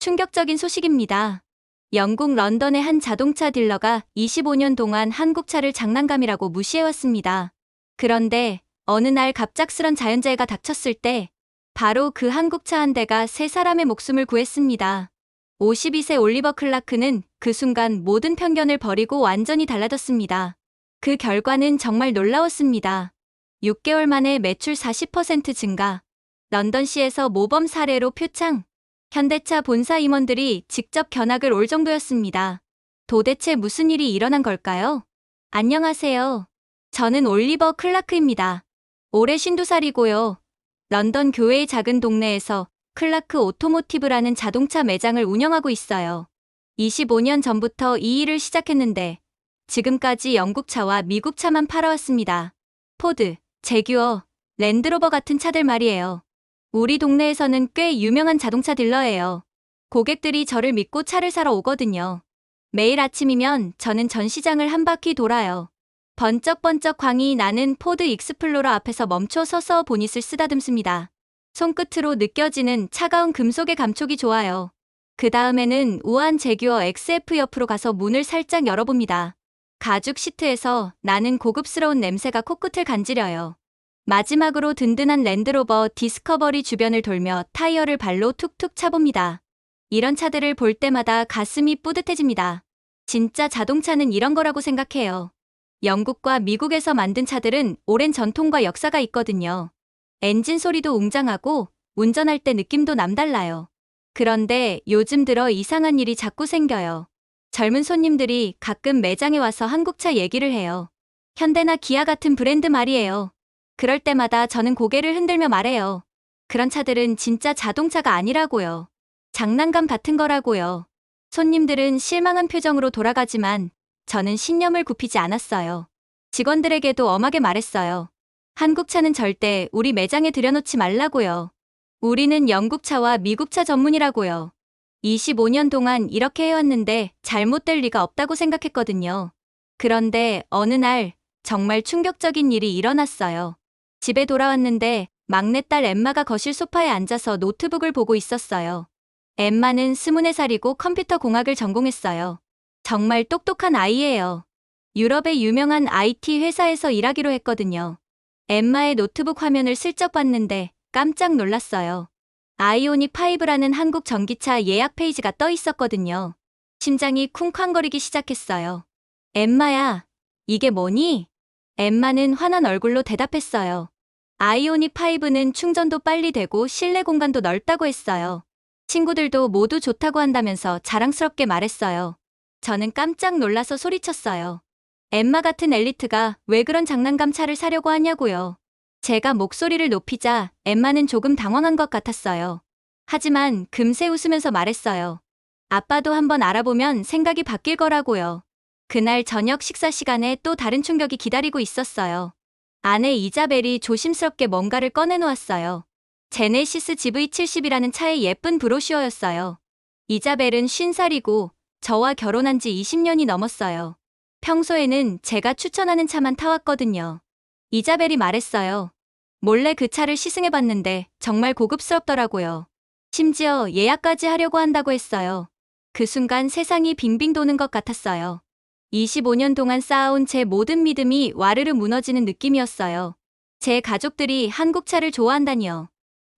충격적인 소식입니다. 영국 런던의 한 자동차 딜러가 25년 동안 한국 차를 장난감이라고 무시해왔습니다. 그런데 어느 날 갑작스런 자연재해가 닥쳤을 때 바로 그 한국차 한 대가 세 사람의 목숨을 구했습니다. 52세 올리버 클라크는 그 순간 모든 편견을 버리고 완전히 달라졌습니다. 그 결과는 정말 놀라웠습니다. 6개월 만에 매출 40% 증가, 런던시에서 모범 사례로 표창, 현대차 본사 임원들이 직접 견학을 올 정도였습니다. 도대체 무슨 일이 일어난 걸까요? 안녕하세요. 저는 올리버 클라크입니다. 올해 52살이고요. 런던 교외의 작은 동네에서 클라크 오토모티브라는 자동차 매장을 운영하고 있어요. 25년 전부터 이 일을 시작했는데 지금까지 영국 차와 미국 차만 팔아왔습니다. 포드, 제규어, 랜드로버 같은 차들 말이에요. 우리 동네에서는 꽤 유명한 자동차 딜러예요. 고객들이 저를 믿고 차를 사러 오거든요. 매일 아침이면 저는 전시장을 한 바퀴 돌아요. 번쩍번쩍 광이 나는 포드 익스플로러 앞에서 멈춰 서서 보닛을 쓰다듬습니다. 손끝으로 느껴지는 차가운 금속의 감촉이 좋아요. 그 다음에는 우아한 제규어 XF 옆으로 가서 문을 살짝 열어봅니다. 가죽 시트에서 나는 고급스러운 냄새가 코끝을 간지려요. 마지막으로 든든한 랜드로버 디스커버리 주변을 돌며 타이어를 발로 툭툭 차봅니다. 이런 차들을 볼 때마다 가슴이 뿌듯해집니다. 진짜 자동차는 이런 거라고 생각해요. 영국과 미국에서 만든 차들은 오랜 전통과 역사가 있거든요. 엔진 소리도 웅장하고 운전할 때 느낌도 남달라요. 그런데 요즘 들어 이상한 일이 자꾸 생겨요. 젊은 손님들이 가끔 매장에 와서 한국차 얘기를 해요. 현대나 기아 같은 브랜드 말이에요. 그럴 때마다 저는 고개를 흔들며 말해요. 그런 차들은 진짜 자동차가 아니라고요. 장난감 같은 거라고요. 손님들은 실망한 표정으로 돌아가지만 저는 신념을 굽히지 않았어요. 직원들에게도 엄하게 말했어요. 한국 차는 절대 우리 매장에 들여놓지 말라고요. 우리는 영국 차와 미국 차 전문이라고요. 25년 동안 이렇게 해왔는데 잘못될 리가 없다고 생각했거든요. 그런데 어느 날 정말 충격적인 일이 일어났어요. 집에 돌아왔는데 막내딸 엠마가 거실 소파에 앉아서 노트북을 보고 있었어요. 엠마는 24살이고 컴퓨터 공학을 전공했어요. 정말 똑똑한 아이예요. 유럽의 유명한 IT 회사에서 일하기로 했거든요. 엠마의 노트북 화면을 슬쩍 봤는데 깜짝 놀랐어요. 아이오닉 5라는 한국 전기차 예약 페이지가 떠 있었거든요. 심장이 쿵쾅거리기 시작했어요. 엠마야, 이게 뭐니? 엠마는 화난 얼굴로 대답했어요. 아이오닉 5는 충전도 빨리 되고 실내 공간도 넓다고 했어요. 친구들도 모두 좋다고 한다면서 자랑스럽게 말했어요. 저는 깜짝 놀라서 소리쳤어요. 엠마 같은 엘리트가 왜 그런 장난감 차를 사려고 하냐고요. 제가 목소리를 높이자 엠마는 조금 당황한 것 같았어요. 하지만 금세 웃으면서 말했어요. 아빠도 한번 알아보면 생각이 바뀔 거라고요. 그날 저녁 식사 시간에 또 다른 충격이 기다리고 있었어요. 아내 이자벨이 조심스럽게 뭔가를 꺼내놓았어요. 제네시스 GV70이라는 차의 예쁜 브로슈어였어요. 이자벨은 50살이고 저와 결혼한 지 20년이 넘었어요. 평소에는 제가 추천하는 차만 타왔거든요. 이자벨이 말했어요. 몰래 그 차를 시승해봤는데 정말 고급스럽더라고요. 심지어 예약까지 하려고 한다고 했어요. 그 순간 세상이 빙빙 도는 것 같았어요. 25년 동안 쌓아온 제 모든 믿음이 와르르 무너지는 느낌이었어요. 제 가족들이 한국차를 좋아한다니요.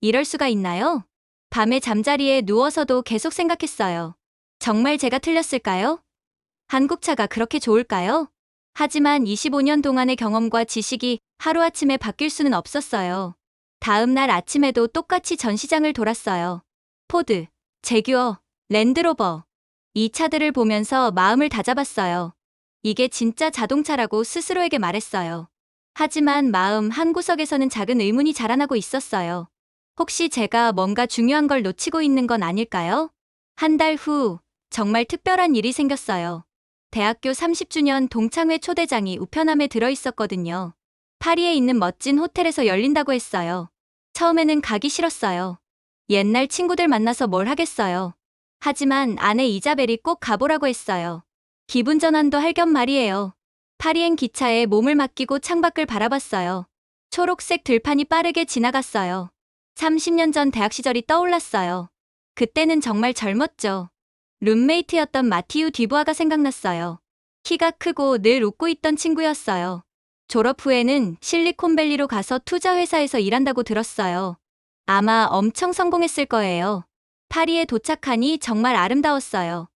이럴 수가 있나요? 밤에 잠자리에 누워서도 계속 생각했어요. 정말 제가 틀렸을까요? 한국차가 그렇게 좋을까요? 하지만 25년 동안의 경험과 지식이 하루아침에 바뀔 수는 없었어요. 다음 날 아침에도 똑같이 전시장을 돌았어요. 포드, 제규어, 랜드로버. 이 차들을 보면서 마음을 다잡았어요. 이게 진짜 자동차라고 스스로에게 말했어요. 하지만 마음 한 구석에서는 작은 의문이 자라나고 있었어요. 혹시 제가 뭔가 중요한 걸 놓치고 있는 건 아닐까요? 한 달 후, 정말 특별한 일이 생겼어요. 대학교 30주년 동창회 초대장이 우편함에 들어있었거든요. 파리에 있는 멋진 호텔에서 열린다고 했어요. 처음에는 가기 싫었어요. 옛날 친구들 만나서 뭘 하겠어요. 하지만 아내 이자벨이 꼭 가보라고 했어요. 기분 전환도 할 겸 말이에요. 파리행 기차에 몸을 맡기고 창밖을 바라봤어요. 초록색 들판이 빠르게 지나갔어요. 30년 전 대학 시절이 떠올랐어요. 그때는 정말 젊었죠. 룸메이트였던 마티우 디부아가 생각났어요. 키가 크고 늘 웃고 있던 친구였어요. 졸업 후에는 실리콘밸리로 가서 투자 회사에서 일한다고 들었어요. 아마 엄청 성공했을 거예요. 파리에 도착하니 정말 아름다웠어요.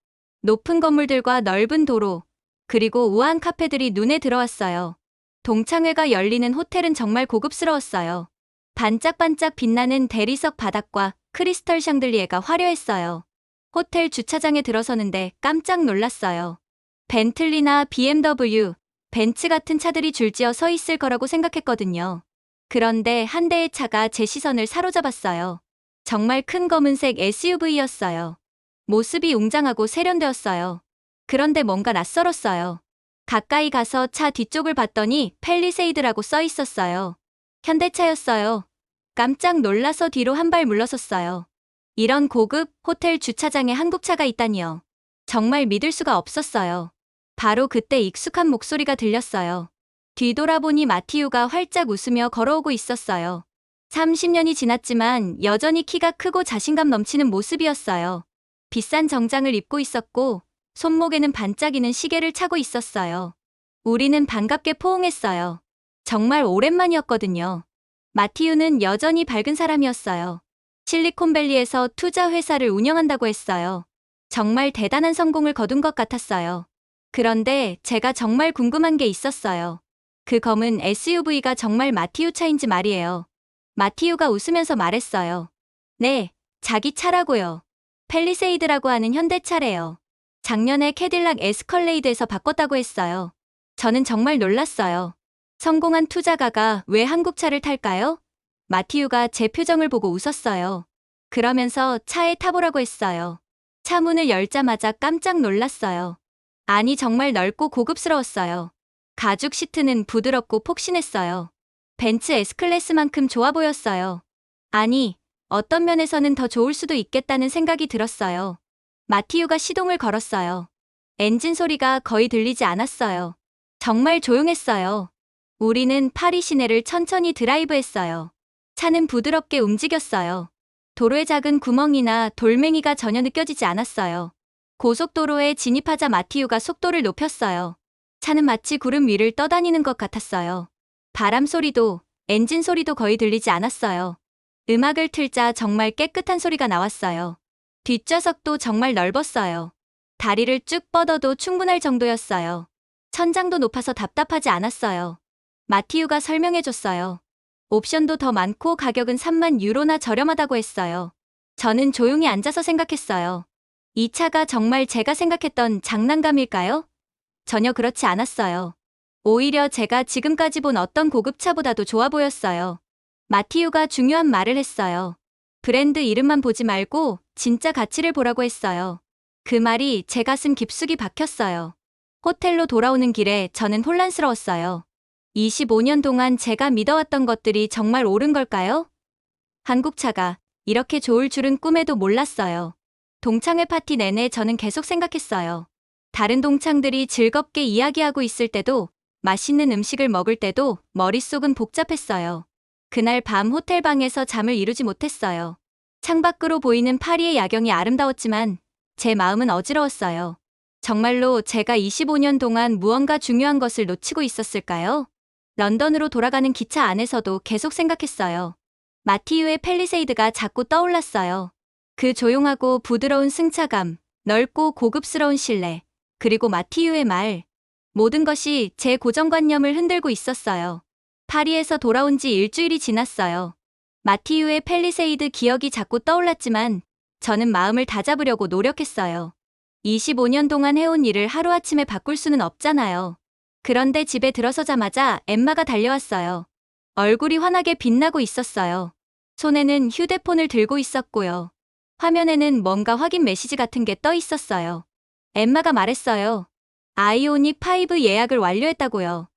높은 건물들과 넓은 도로, 그리고 우아한 카페들이 눈에 들어왔어요. 동창회가 열리는 호텔은 정말 고급스러웠어요. 반짝반짝 빛나는 대리석 바닥과 크리스털 샹들리에가 화려했어요. 호텔 주차장에 들어서는데 깜짝 놀랐어요. 벤틀리나 BMW, 벤츠 같은 차들이 줄지어 서 있을 거라고 생각했거든요. 그런데 한 대의 차가 제 시선을 사로잡았어요. 정말 큰 검은색 SUV였어요. 모습이 웅장하고 세련되었어요. 그런데 뭔가 낯설었어요. 가까이 가서 차 뒤쪽을 봤더니 펠리세이드라고 써 있었어요. 현대차였어요. 깜짝 놀라서 뒤로 한 발 물러섰어요. 이런 고급 호텔 주차장에 한국차가 있다니요. 정말 믿을 수가 없었어요. 바로 그때 익숙한 목소리가 들렸어요. 뒤돌아보니 마티우가 활짝 웃으며 걸어오고 있었어요. 30년이 지났지만 여전히 키가 크고 자신감 넘치는 모습이었어요. 비싼 정장을 입고 있었고 손목에는 반짝이는 시계를 차고 있었어요. 우리는 반갑게 포옹했어요. 정말 오랜만이었거든요. 마티우는 여전히 밝은 사람이었어요. 실리콘밸리에서 투자 회사를 운영한다고 했어요. 정말 대단한 성공을 거둔 것 같았어요. 그런데 제가 정말 궁금한 게 있었어요. 그 검은 SUV가 정말 마티우 차인지 말이에요. 마티우가 웃으면서 말했어요. 네, 자기 차라고요. 펠리세이드라고 하는 현대차래요. 작년에 캐딜락 에스컬레이드에서 바꿨다고 했어요. 저는 정말 놀랐어요. 성공한 투자가가 왜 한국차를 탈까요? 마티우가 제 표정을 보고 웃었어요. 그러면서 차에 타보라고 했어요. 차 문을 열자마자 깜짝 놀랐어요. 아니 정말 넓고 고급스러웠어요. 가죽 시트는 부드럽고 폭신했어요. 벤츠 S클래스만큼 좋아 보였어요. 아니, 어떤 면에서는 더 좋을 수도 있겠다는 생각이 들었어요. 마티우가 시동을 걸었어요. 엔진 소리가 거의 들리지 않았어요. 정말 조용했어요. 우리는 파리 시내를 천천히 드라이브했어요. 차는 부드럽게 움직였어요. 도로의 작은 구멍이나 돌멩이가 전혀 느껴지지 않았어요. 고속도로에 진입하자 마티우가 속도를 높였어요. 차는 마치 구름 위를 떠다니는 것 같았어요. 바람 소리도, 엔진 소리도 거의 들리지 않았어요. 음악을 틀자 정말 깨끗한 소리가 나왔어요. 뒷좌석도 정말 넓었어요. 다리를 쭉 뻗어도 충분할 정도였어요. 천장도 높아서 답답하지 않았어요. 마티우가 설명해줬어요. 옵션도 더 많고 가격은 3만 유로나 저렴하다고 했어요. 저는 조용히 앉아서 생각했어요. 이 차가 정말 제가 생각했던 장난감일까요? 전혀 그렇지 않았어요. 오히려 제가 지금까지 본 어떤 고급차보다도 좋아 보였어요. 마티우가 중요한 말을 했어요. 브랜드 이름만 보지 말고 진짜 가치를 보라고 했어요. 그 말이 제 가슴 깊숙이 박혔어요. 호텔로 돌아오는 길에 저는 혼란스러웠어요. 25년 동안 제가 믿어왔던 것들이 정말 옳은 걸까요? 한국차가 이렇게 좋을 줄은 꿈에도 몰랐어요. 동창회 파티 내내 저는 계속 생각했어요. 다른 동창들이 즐겁게 이야기하고 있을 때도 맛있는 음식을 먹을 때도 머릿속은 복잡했어요. 그날 밤 호텔방에서 잠을 이루지 못했어요. 창밖으로 보이는 파리의 야경이 아름다웠지만 제 마음은 어지러웠어요. 정말로 제가 25년 동안 무언가 중요한 것을 놓치고 있었을까요? 런던으로 돌아가는 기차 안에서도 계속 생각했어요. 마티유의 펠리세이드가 자꾸 떠올랐어요. 그 조용하고 부드러운 승차감, 넓고 고급스러운 실내, 그리고 마티유의 말. 모든 것이 제 고정관념을 흔들고 있었어요. 파리에서 돌아온 지 일주일이 지났어요. 마티유의 펠리세이드 기억이 자꾸 떠올랐지만 저는 마음을 다잡으려고 노력했어요. 25년 동안 해온 일을 하루아침에 바꿀 수는 없잖아요. 그런데 집에 들어서자마자 엠마가 달려왔어요. 얼굴이 환하게 빛나고 있었어요. 손에는 휴대폰을 들고 있었고요. 화면에는 뭔가 확인 메시지 같은 게 떠 있었어요. 엠마가 말했어요. 아이오닉 5 예약을 완료했다고요.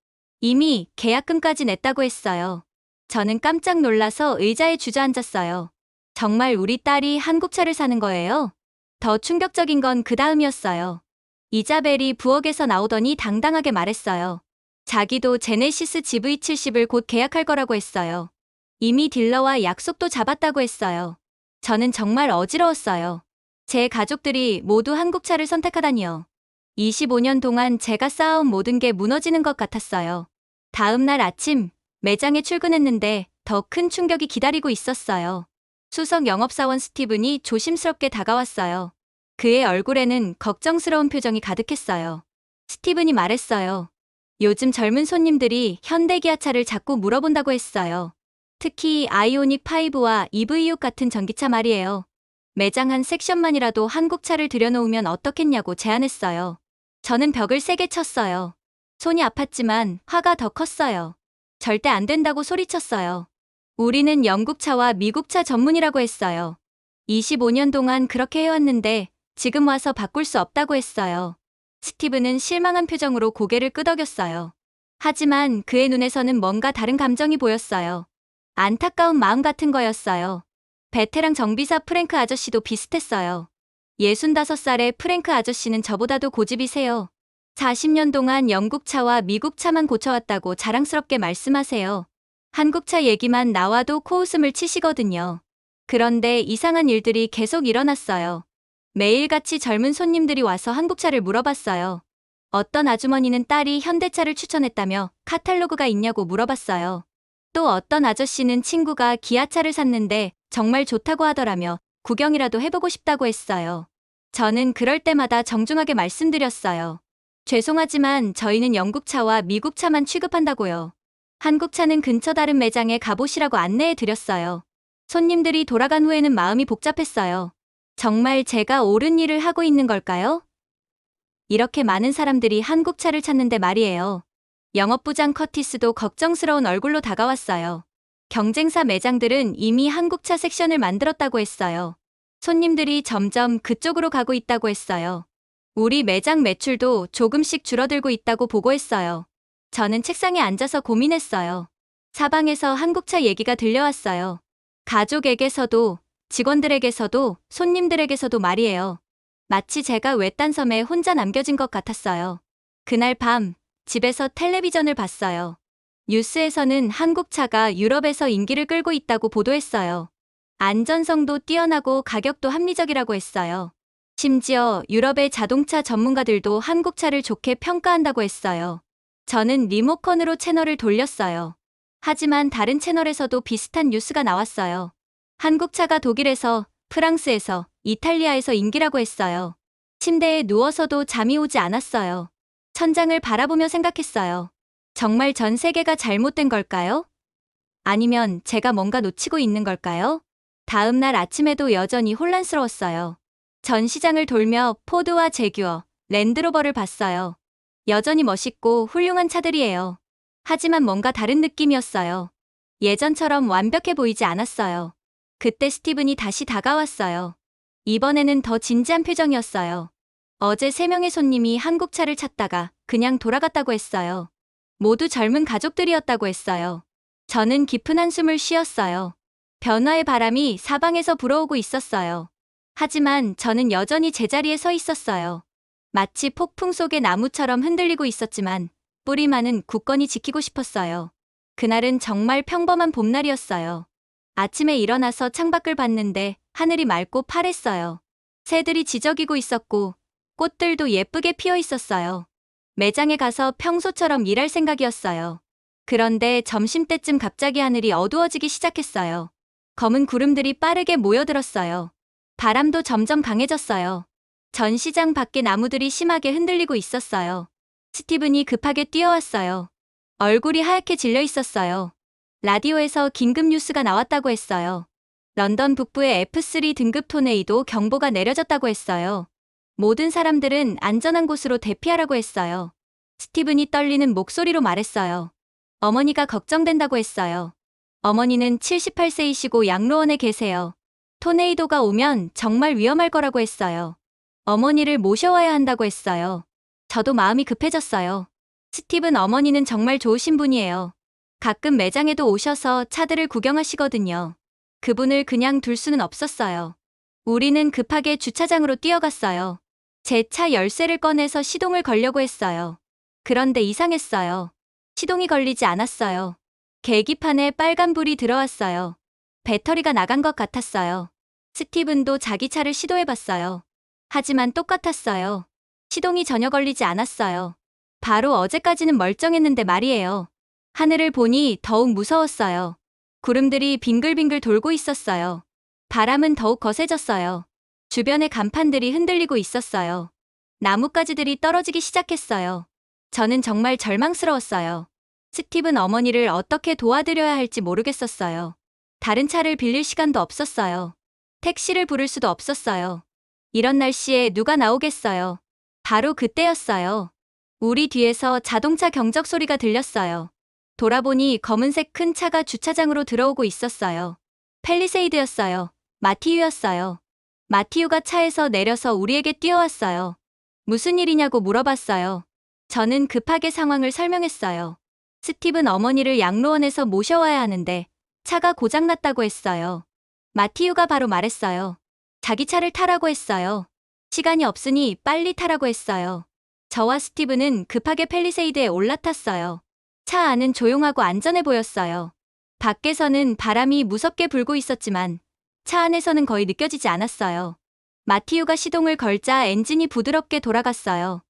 이미 계약금까지 냈다고 했어요. 저는 깜짝 놀라서 의자에 주저앉았어요. 정말 우리 딸이 한국차를 사는 거예요? 더 충격적인 건 그 다음이었어요. 이자벨이 부엌에서 나오더니 당당하게 말했어요. 자기도 제네시스 GV70을 곧 계약할 거라고 했어요. 이미 딜러와 약속도 잡았다고 했어요. 저는 정말 어지러웠어요. 제 가족들이 모두 한국차를 선택하다니요. 25년 동안 제가 쌓아온 모든 게 무너지는 것 같았어요. 다음 날 아침 매장에 출근했는데 더 큰 충격이 기다리고 있었어요. 수석 영업사원 스티븐이 조심스럽게 다가왔어요. 그의 얼굴에는 걱정스러운 표정이 가득했어요. 스티븐이 말했어요. 요즘 젊은 손님들이 현대 기아차를 자꾸 물어본다고 했어요. 특히 아이오닉 5와 EV6 같은 전기차 말이에요. 매장 한 섹션만이라도 한국차를 들여놓으면 어떻겠냐고 제안했어요. 저는 벽을 세게 쳤어요. 손이 아팠지만 화가 더 컸어요. 절대 안 된다고 소리쳤어요. 우리는 영국차와 미국차 전문이라고 했어요. 25년 동안 그렇게 해왔는데 지금 와서 바꿀 수 없다고 했어요. 스티브는 실망한 표정으로 고개를 끄덕였어요. 하지만 그의 눈에서는 뭔가 다른 감정이 보였어요. 안타까운 마음 같은 거였어요. 베테랑 정비사 프랭크 아저씨도 비슷했어요. 65살의 프랭크 아저씨는 저보다도 고집이세요. 40년 동안 영국차와 미국차만 고쳐왔다고 자랑스럽게 말씀하세요. 한국차 얘기만 나와도 코웃음을 치시거든요. 그런데 이상한 일들이 계속 일어났어요. 매일같이 젊은 손님들이 와서 한국차를 물어봤어요. 어떤 아주머니는 딸이 현대차를 추천했다며 카탈로그가 있냐고 물어봤어요. 또 어떤 아저씨는 친구가 기아차를 샀는데 정말 좋다고 하더라며 구경이라도 해보고 싶다고 했어요. 저는 그럴 때마다 정중하게 말씀드렸어요. 죄송하지만 저희는 영국차와 미국차만 취급한다고요. 한국차는 근처 다른 매장에 가보시라고 안내해 드렸어요. 손님들이 돌아간 후에는 마음이 복잡했어요. 정말 제가 옳은 일을 하고 있는 걸까요? 이렇게 많은 사람들이 한국차를 찾는데 말이에요. 영업부장 커티스도 걱정스러운 얼굴로 다가왔어요. 경쟁사 매장들은 이미 한국차 섹션을 만들었다고 했어요. 손님들이 점점 그쪽으로 가고 있다고 했어요. 우리 매장 매출도 조금씩 줄어들고 있다고 보고했어요. 저는 책상에 앉아서 고민했어요. 사방에서 한국차 얘기가 들려왔어요. 가족에게서도, 직원들에게서도, 손님들에게서도 말이에요. 마치 제가 외딴 섬에 혼자 남겨진 것 같았어요. 그날 밤, 집에서 텔레비전을 봤어요. 뉴스에서는 한국차가 유럽에서 인기를 끌고 있다고 보도했어요. 안전성도 뛰어나고 가격도 합리적이라고 했어요. 심지어 유럽의 자동차 전문가들도 한국 차를 좋게 평가한다고 했어요. 저는 리모컨으로 채널을 돌렸어요. 하지만 다른 채널에서도 비슷한 뉴스가 나왔어요. 한국차가 독일에서, 프랑스에서, 이탈리아에서 인기라고 했어요. 침대에 누워서도 잠이 오지 않았어요. 천장을 바라보며 생각했어요. 정말 전 세계가 잘못된 걸까요? 아니면 제가 뭔가 놓치고 있는 걸까요? 다음 날 아침에도 여전히 혼란스러웠어요. 전 시장을 돌며 포드와 제규어, 랜드로버를 봤어요. 여전히 멋있고 훌륭한 차들이에요. 하지만 뭔가 다른 느낌이었어요. 예전처럼 완벽해 보이지 않았어요. 그때 스티븐이 다시 다가왔어요. 이번에는 더 진지한 표정이었어요. 어제 세 명의 손님이 한국차를 찾다가 그냥 돌아갔다고 했어요. 모두 젊은 가족들이었다고 했어요. 저는 깊은 한숨을 쉬었어요. 변화의 바람이 사방에서 불어오고 있었어요. 하지만 저는 여전히 제자리에 서 있었어요. 마치 폭풍 속의 나무처럼 흔들리고 있었지만 뿌리만은 굳건히 지키고 싶었어요. 그날은 정말 평범한 봄날이었어요. 아침에 일어나서 창밖을 봤는데 하늘이 맑고 파랬어요. 새들이 지저귀고 있었고 꽃들도 예쁘게 피어 있었어요. 매장에 가서 평소처럼 일할 생각이었어요. 그런데 점심때쯤 갑자기 하늘이 어두워지기 시작했어요. 검은 구름들이 빠르게 모여들었어요. 바람도 점점 강해졌어요. 전시장 밖에 나무들이 심하게 흔들리고 있었어요. 스티븐이 급하게 뛰어왔어요. 얼굴이 하얗게 질려 있었어요. 라디오에서 긴급 뉴스가 나왔다고 했어요. 런던 북부의 F3 등급 토네이도 경보가 내려졌다고 했어요. 모든 사람들은 안전한 곳으로 대피하라고 했어요. 스티븐이 떨리는 목소리로 말했어요. 어머니가 걱정된다고 했어요. 어머니는 78세이시고 양로원에 계세요. 토네이도가 오면 정말 위험할 거라고 했어요. 어머니를 모셔와야 한다고 했어요. 저도 마음이 급해졌어요. 스티븐 어머니는 정말 좋으신 분이에요. 가끔 매장에도 오셔서 차들을 구경하시거든요. 그분을 그냥 둘 수는 없었어요. 우리는 급하게 주차장으로 뛰어갔어요. 제 차 열쇠를 꺼내서 시동을 걸려고 했어요. 그런데 이상했어요. 시동이 걸리지 않았어요. 계기판에 빨간불이 들어왔어요. 배터리가 나간 것 같았어요. 스티븐도 자기 차를 시도해봤어요. 하지만 똑같았어요. 시동이 전혀 걸리지 않았어요. 바로 어제까지는 멀쩡했는데 말이에요. 하늘을 보니 더욱 무서웠어요. 구름들이 빙글빙글 돌고 있었어요. 바람은 더욱 거세졌어요. 주변의 간판들이 흔들리고 있었어요. 나뭇가지들이 떨어지기 시작했어요. 저는 정말 절망스러웠어요. 스티븐 어머니를 어떻게 도와드려야 할지 모르겠었어요. 다른 차를 빌릴 시간도 없었어요. 택시를 부를 수도 없었어요. 이런 날씨에 누가 나오겠어요. 바로 그때였어요. 우리 뒤에서 자동차 경적 소리가 들렸어요. 돌아보니 검은색 큰 차가 주차장으로 들어오고 있었어요. 펠리세이드였어요. 마티유였어요. 마티유가 차에서 내려서 우리에게 뛰어왔어요. 무슨 일이냐고 물어봤어요. 저는 급하게 상황을 설명했어요. 스티븐 어머니를 양로원에서 모셔와야 하는데 차가 고장났다고 했어요. 마티유가 바로 말했어요. 자기 차를 타라고 했어요. 시간이 없으니 빨리 타라고 했어요. 저와 스티븐은 급하게 펠리세이드에 올라탔어요. 차 안은 조용하고 안전해 보였어요. 밖에서는 바람이 무섭게 불고 있었지만 차 안에서는 거의 느껴지지 않았어요. 마티유가 시동을 걸자 엔진이 부드럽게 돌아갔어요.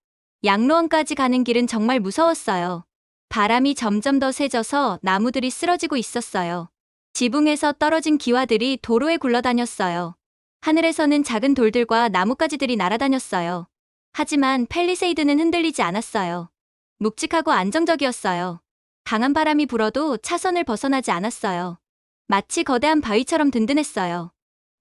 양로원까지 가는 길은 정말 무서웠어요. 바람이 점점 더 세져서 나무들이 쓰러지고 있었어요. 지붕에서 떨어진 기와들이 도로에 굴러다녔어요. 하늘에서는 작은 돌들과 나뭇가지들이 날아다녔어요. 하지만 펠리세이드는 흔들리지 않았어요. 묵직하고 안정적이었어요. 강한 바람이 불어도 차선을 벗어나지 않았어요. 마치 거대한 바위처럼 든든했어요.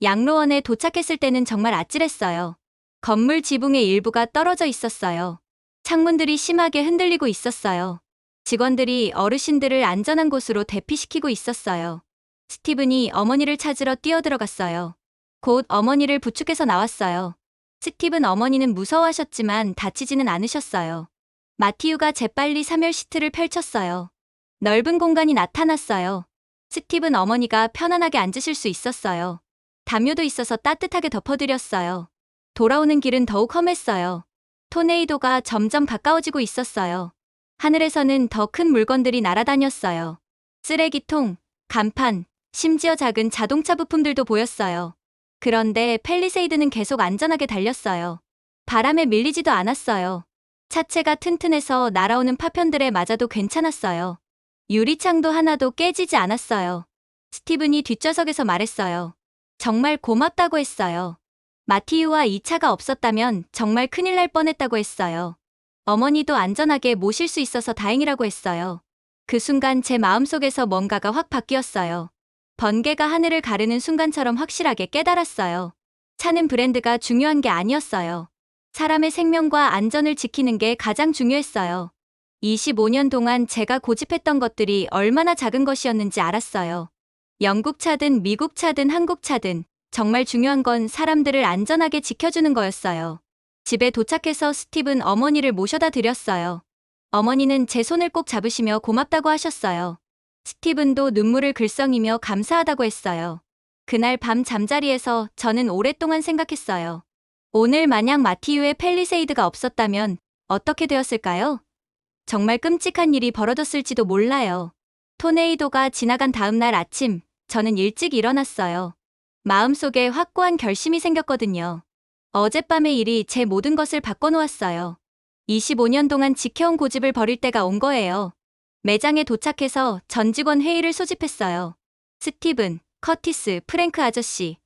양로원에 도착했을 때는 정말 아찔했어요. 건물 지붕의 일부가 떨어져 있었어요. 창문들이 심하게 흔들리고 있었어요. 직원들이 어르신들을 안전한 곳으로 대피시키고 있었어요. 스티븐이 어머니를 찾으러 뛰어들어갔어요. 곧 어머니를 부축해서 나왔어요. 스티븐 어머니는 무서워하셨지만 다치지는 않으셨어요. 마티유가 재빨리 사멸 시트를 펼쳤어요. 넓은 공간이 나타났어요. 스티븐 어머니가 편안하게 앉으실 수 있었어요. 담요도 있어서 따뜻하게 덮어드렸어요. 돌아오는 길은 더욱 험했어요. 토네이도가 점점 가까워지고 있었어요. 하늘에서는 더 큰 물건들이 날아다녔어요. 쓰레기통, 간판, 심지어 작은 자동차 부품들도 보였어요. 그런데 펠리세이드는 계속 안전하게 달렸어요. 바람에 밀리지도 않았어요. 차체가 튼튼해서 날아오는 파편들에 맞아도 괜찮았어요. 유리창도 하나도 깨지지 않았어요. 스티븐이 뒷좌석에서 말했어요. 정말 고맙다고 했어요. 마티유와 이 차가 없었다면 정말 큰일 날 뻔했다고 했어요. 어머니도 안전하게 모실 수 있어서 다행이라고 했어요. 그 순간 제 마음속에서 뭔가가 확 바뀌었어요. 번개가 하늘을 가르는 순간처럼 확실하게 깨달았어요. 차는 브랜드가 중요한 게 아니었어요. 사람의 생명과 안전을 지키는 게 가장 중요했어요. 25년 동안 제가 고집했던 것들이 얼마나 작은 것이었는지 알았어요. 영국 차든 미국 차든 한국 차든 정말 중요한 건 사람들을 안전하게 지켜주는 거였어요. 집에 도착해서 스티븐 어머니를 모셔다 드렸어요. 어머니는 제 손을 꼭 잡으시며 고맙다고 하셨어요. 스티븐도 눈물을 글썽이며 감사하다고 했어요. 그날 밤 잠자리에서 저는 오랫동안 생각했어요. 오늘 만약 마티유의 펠리세이드가 없었다면 어떻게 되었을까요? 정말 끔찍한 일이 벌어졌을지도 몰라요. 토네이도가 지나간 다음 날 아침, 저는 일찍 일어났어요. 마음속에 확고한 결심이 생겼거든요. 어젯밤의 일이 제 모든 것을 바꿔놓았어요. 25년 동안 지켜온 고집을 버릴 때가 온 거예요. 매장에 도착해서 전 직원 회의를 소집했어요. 스티븐, 커티스, 프랭크 아저씨,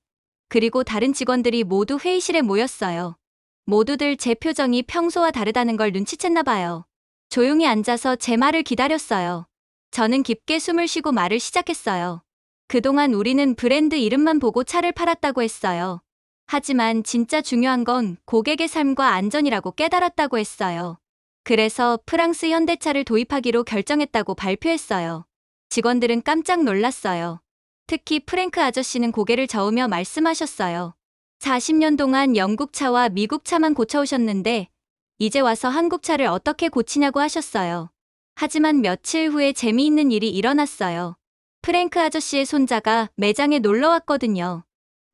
그리고 다른 직원들이 모두 회의실에 모였어요. 모두들 제 표정이 평소와 다르다는 걸 눈치챘나 봐요. 조용히 앉아서 제 말을 기다렸어요. 저는 깊게 숨을 쉬고 말을 시작했어요. 그동안 우리는 브랜드 이름만 보고 차를 팔았다고 했어요. 하지만 진짜 중요한 건 고객의 삶과 안전이라고 깨달았다고 했어요. 그래서 프랑스 현대차를 도입하기로 결정했다고 발표했어요. 직원들은 깜짝 놀랐어요. 특히 프랭크 아저씨는 고개를 저으며 말씀하셨어요. 40년 동안 영국 차와 미국 차만 고쳐오셨는데 이제 와서 한국 차를 어떻게 고치냐고 하셨어요. 하지만 며칠 후에 재미있는 일이 일어났어요. 프랭크 아저씨의 손자가 매장에 놀러 왔거든요.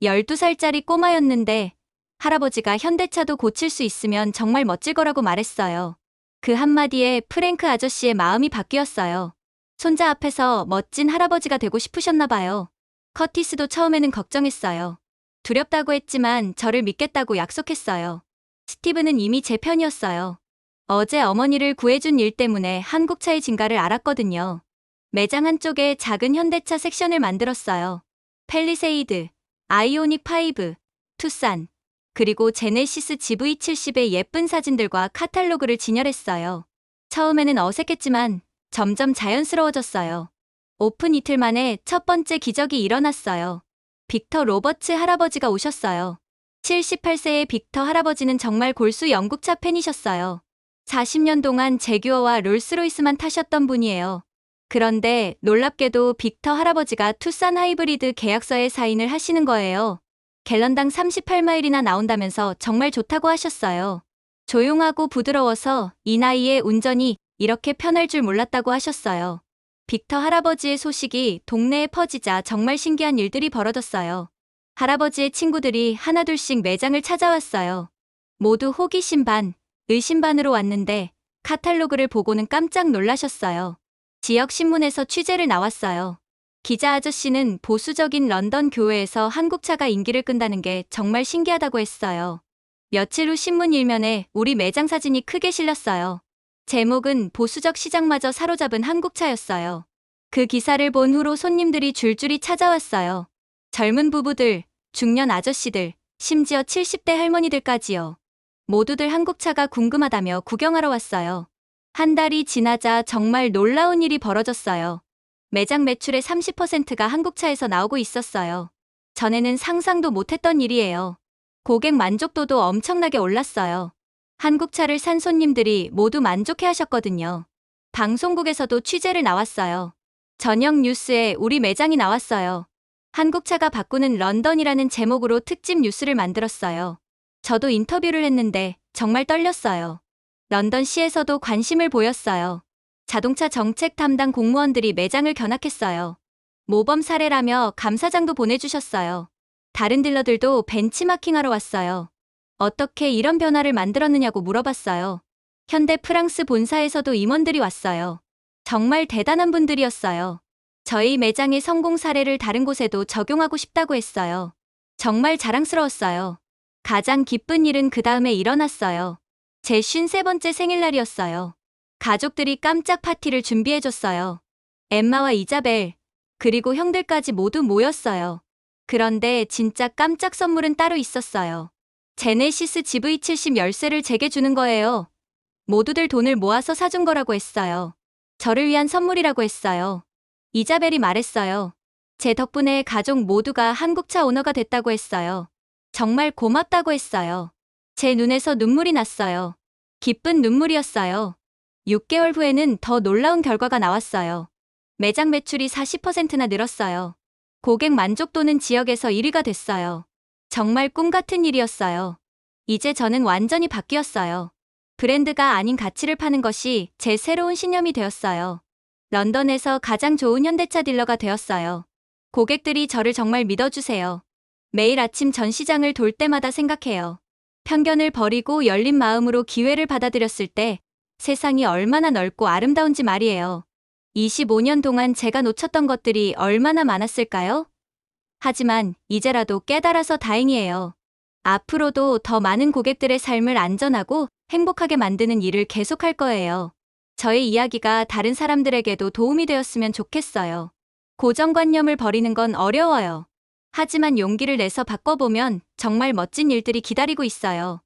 12살짜리 꼬마였는데 할아버지가 현대차도 고칠 수 있으면 정말 멋질 거라고 말했어요. 그 한마디에 프랭크 아저씨의 마음이 바뀌었어요. 손자 앞에서 멋진 할아버지가 되고 싶으셨나 봐요. 커티스도 처음에는 걱정했어요. 두렵다고 했지만 저를 믿겠다고 약속했어요. 스티브는 이미 제 편이었어요. 어제 어머니를 구해준 일 때문에 한국차의 진가를 알았거든요. 매장 한쪽에 작은 현대차 섹션을 만들었어요. 펠리세이드, 아이오닉 5, 투싼, 그리고 제네시스 GV70의 예쁜 사진들과 카탈로그를 진열했어요. 처음에는 어색했지만 점점 자연스러워졌어요. 오픈 이틀 만에 첫 번째 기적이 일어났어요. 빅터 로버츠 할아버지가 오셨어요. 78세의 빅터 할아버지는 정말 골수 영국차 팬이셨어요. 40년 동안 제규어와 롤스로이스만 타셨던 분이에요. 그런데 놀랍게도 빅터 할아버지가 투싼 하이브리드 계약서에 사인을 하시는 거예요. 갤런당 38마일이나 나온다면서 정말 좋다고 하셨어요. 조용하고 부드러워서 이 나이에 운전이 이렇게 편할 줄 몰랐다고 하셨어요. 빅터 할아버지의 소식이 동네에 퍼지자 정말 신기한 일들이 벌어졌어요. 할아버지의 친구들이 하나둘씩 매장을 찾아왔어요. 모두 호기심 반, 의심 반으로 왔는데 카탈로그를 보고는 깜짝 놀라셨어요. 지역 신문에서 취재를 나왔어요. 기자 아저씨는 보수적인 런던 교회에서 한국차가 인기를 끈다는 게 정말 신기하다고 했어요. 며칠 후 신문 일면에 우리 매장 사진이 크게 실렸어요. 제목은 보수적 시장마저 사로잡은 한국차였어요. 그 기사를 본 후로 손님들이 줄줄이 찾아왔어요. 젊은 부부들, 중년 아저씨들, 심지어 70대 할머니들까지요. 모두들 한국차가 궁금하다며 구경하러 왔어요. 한 달이 지나자 정말 놀라운 일이 벌어졌어요. 매장 매출의 30%가 한국차에서 나오고 있었어요. 전에는 상상도 못했던 일이에요. 고객 만족도도 엄청나게 올랐어요. 한국차를 산 손님들이 모두 만족해 하셨거든요. 방송국에서도 취재를 나왔어요. 저녁 뉴스에 우리 매장이 나왔어요. 한국차가 바꾸는 런던이라는 제목으로 특집 뉴스를 만들었어요. 저도 인터뷰를 했는데 정말 떨렸어요. 런던시에서도 관심을 보였어요. 자동차 정책 담당 공무원들이 매장을 견학했어요. 모범 사례라며 감사장도 보내주셨어요. 다른 딜러들도 벤치마킹하러 왔어요. 어떻게 이런 변화를 만들었느냐고 물어봤어요. 현대 프랑스 본사에서도 임원들이 왔어요. 정말 대단한 분들이었어요. 저희 매장의 성공 사례를 다른 곳에도 적용하고 싶다고 했어요. 정말 자랑스러웠어요. 가장 기쁜 일은 그 다음에 일어났어요. 제 53번째 생일날이었어요. 가족들이 깜짝 파티를 준비해줬어요. 엠마와 이자벨, 그리고 형들까지 모두 모였어요. 그런데 진짜 깜짝 선물은 따로 있었어요. 제네시스 GV70 열쇠를 제게 주는 거예요. 모두들 돈을 모아서 사준 거라고 했어요. 저를 위한 선물이라고 했어요. 이자벨이 말했어요. 제 덕분에 가족 모두가 한국차 오너가 됐다고 했어요. 정말 고맙다고 했어요. 제 눈에서 눈물이 났어요. 기쁜 눈물이었어요. 6개월 후에는 더 놀라운 결과가 나왔어요. 매장 매출이 40%나 늘었어요. 고객 만족도는 지역에서 1위가 됐어요. 정말 꿈 같은 일이었어요. 이제 저는 완전히 바뀌었어요. 브랜드가 아닌 가치를 파는 것이 제 새로운 신념이 되었어요. 런던에서 가장 좋은 현대차 딜러가 되었어요. 고객들이 저를 정말 믿어주세요. 매일 아침 전시장을 돌 때마다 생각해요. 편견을 버리고 열린 마음으로 기회를 받아들였을 때 세상이 얼마나 넓고 아름다운지 말이에요. 25년 동안 제가 놓쳤던 것들이 얼마나 많았을까요? 하지만 이제라도 깨달아서 다행이에요. 앞으로도 더 많은 고객들의 삶을 안전하고 행복하게 만드는 일을 계속할 거예요. 저의 이야기가 다른 사람들에게도 도움이 되었으면 좋겠어요. 고정관념을 버리는 건 어려워요. 하지만 용기를 내서 바꿔보면 정말 멋진 일들이 기다리고 있어요.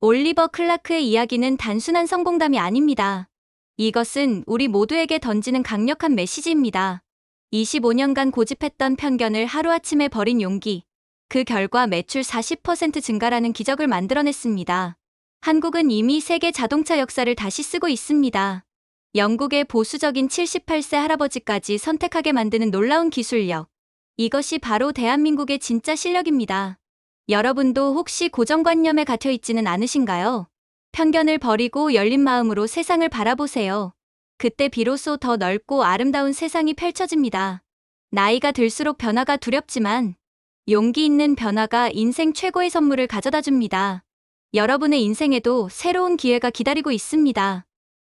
올리버 클라크의 이야기는 단순한 성공담이 아닙니다. 이것은 우리 모두에게 던지는 강력한 메시지입니다. 25년간 고집했던 편견을 하루아침에 버린 용기. 그 결과 매출 40% 증가라는 기적을 만들어냈습니다. 한국은 이미 세계 자동차 역사를 다시 쓰고 있습니다. 영국의 보수적인 78세 할아버지까지 선택하게 만드는 놀라운 기술력. 이것이 바로 대한민국의 진짜 실력입니다. 여러분도 혹시 고정관념에 갇혀 있지는 않으신가요? 편견을 버리고 열린 마음으로 세상을 바라보세요. 그때 비로소 더 넓고 아름다운 세상이 펼쳐집니다. 나이가 들수록 변화가 두렵지만 용기 있는 변화가 인생 최고의 선물을 가져다 줍니다. 여러분의 인생에도 새로운 기회가 기다리고 있습니다.